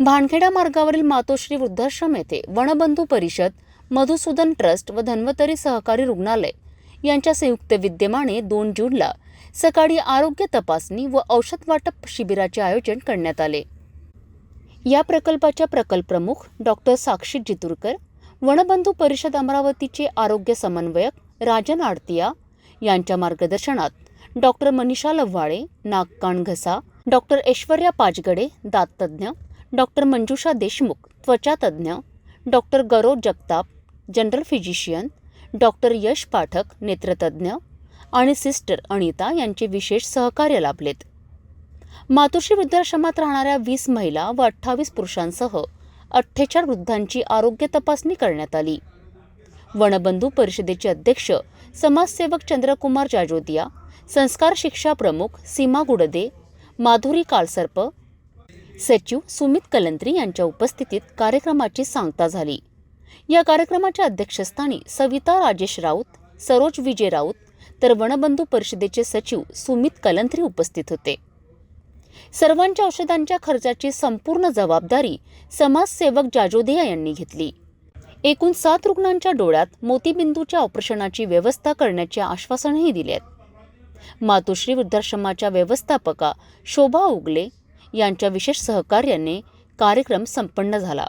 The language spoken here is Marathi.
भानखेडा मार्गावरील मातोश्री वृद्धाश्रम येथे वनबंधू परिषद मधुसूदन ट्रस्ट व धन्वतरी सहकारी रुग्णालय यांच्या संयुक्त विद्यमाने दोन जूनला सकाळी आरोग्य तपासणी व औषध वाटप शिबिराचे आयोजन करण्यात आले. या प्रकल्पाच्या प्रकल्प प्रमुख डॉक्टर साक्षी जितुरकर वनबंधू परिषद अमरावतीचे आरोग्य समन्वयक राजन आडतिया यांच्या मार्गदर्शनात डॉक्टर मनीषा लव्हाळे नागकाण घसा डॉक्टर ऐश्वर्या पाचगडे दाततज्ञ doctor Manjusha Deshmukh त्वचातज्ञ doctor Gaurav Jagtap general physician doctor Yash Pathak नेत्रतज्ञ आणि सिस्टर अनिता यांचे विशेष सहकार्य लाभलेत. मातोश्री वृद्धाश्रमात राहणाऱ्या वीस महिला व अठ्ठावीस पुरुषांसह अठ्ठेचाळ वृद्धांची आरोग्य तपासणी करण्यात आली. वनबंधू परिषदेचे अध्यक्ष समाजसेवक चंद्रकुमार जाजोदिया संस्कार शिक्षा प्रमुख सीमा गुडदे माधुरी कालसर्प सचिव सुमित कलंत्री यांच्या उपस्थितीत कार्यक्रमाची सांगता झाली. या कार्यक्रमाच्या अध्यक्षस्थानी सविता राजेश राऊत सरोज विजय राऊत तर वनबंधू परिषदेचे सचिव सुमित कलंत्री उपस्थित होते. सर्वांच्या औषधांच्या खर्चाची संपूर्ण जबाबदारी समाजसेवक जाजोदिया यांनी घेतली. एकूण सात रुग्णांच्या डोळ्यात मोतीबिंदूच्या ऑपरेशनाची व्यवस्था करण्याचे आश्वासनही दिले मातोश्री वृद्धाश्रमाच्या व्यवस्थापका शोभा उगले यांच्या विशेष सहकार्याने कार्यक्रम संपन्न झाला.